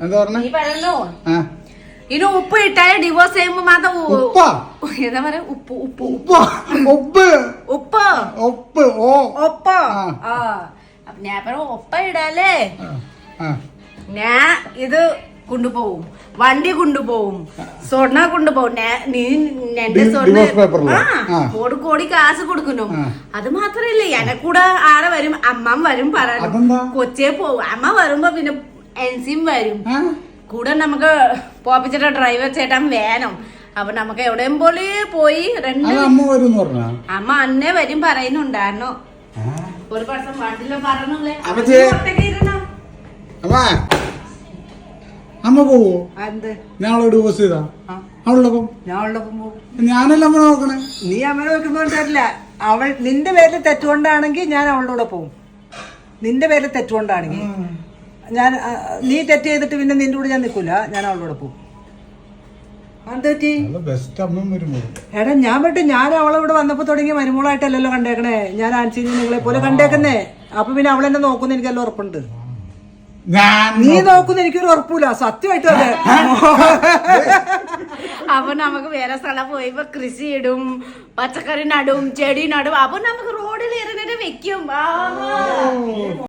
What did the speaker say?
എന്താ പറഞ്ഞു? ആ. ഇനി ഉപ്പ് ഇട്ടായ ഡിവോഴ്സ് ചെയ്യുമ്പോ മാത്രം ഉപ്പ്? എന്താ പറയാ? ഉപ്പ് ഉപ്പ് ഉപ്പ്. ഉപ്പ്? ഉപ്പ്. ഉപ്പ്. ഓ. ഒപ്പ് ഞാൻ പറഞ്ഞു ഒപ്പ ഇടാലേ ഞാൻ ഇത് കൊണ്ടുപോകും വണ്ടി കൊണ്ടുപോകും സ്വർണ കൊണ്ടുപോകും നീ എന്റെ സ്വർണ. കോടി കോടി കാശ് കൊടുക്കുന്നു. അത് മാത്രല്ല കൂടെ ആടെ വരും അമ്മ വരും പറ അതെന്താ? കൊച്ചേ പോവും. അമ്മ വരുമ്പോ പിന്നെ എൻസിയും വരും. കൂടെ നമുക്ക് പോപ്പിച്ചിട്ട ഡ്രൈവർ ചേട്ടൻ വേണം. അപ്പൊ നമുക്ക് എവിടെയും പോലെ പോയി രണ്ട് അമ്മ അന്നേ വരും പറയുന്നുണ്ടായിരുന്നു. ഒരു പ്രാവശ്യം വണ്ടിയിൽ പറഞ്ഞില്ലേ? അമ്മ പോവോ? ഞാൻ അവളെ ഡിവോഴ്സ് ചെയ്താ അവളോടൊപ്പം അവളുടെ പോകും ഞാനല്ല അമ്മ നോക്കണേ? നീ അമ്മ നോക്കുന്നോണ്ടല്ല അവൾ നിന്റെ പേരിൽ തെറ്റുകൊണ്ടാണെങ്കിൽ ഞാൻ അവളുടെ കൂടെ പോകും നിന്റെ പേരിൽ തെറ്റുകൊണ്ടാണെങ്കിൽ. ഞാൻ നീ തെറ്റ് ചെയ്തിട്ട് പിന്നെ നിന്റെ കൂടെ ഞാൻ നിൽക്കൂല. ഞാൻ അവളോട് പോകും എടാ ഞാൻ പറ്റും ഞാൻ അവളെ ഇവിടെ വന്നപ്പോ തുടങ്ങിയ മരുമോളായിട്ടല്ലല്ലോ കണ്ടേക്കണേ. ഞാൻ ആൻസി നിങ്ങളെ പോലെ കണ്ടേക്കുന്നേ. അപ്പൊ പിന്നെ അവളെന്നെ നോക്കുന്ന എനിക്കെല്ലാം ഉറപ്പുണ്ട്. നീ നോക്കുന്ന എനിക്കൊരു ഉറപ്പില്ല സത്യമായിട്ട് അതെ. അപ്പൊ നമുക്ക് വേറെ സ്ഥലം പോയി കൃഷി ഇടും പച്ചക്കറി നടും ചെടി നടും. അപ്പൊ നമുക്ക് റോഡിൽ ഇറങ്ങിട്ട് വെക്കും.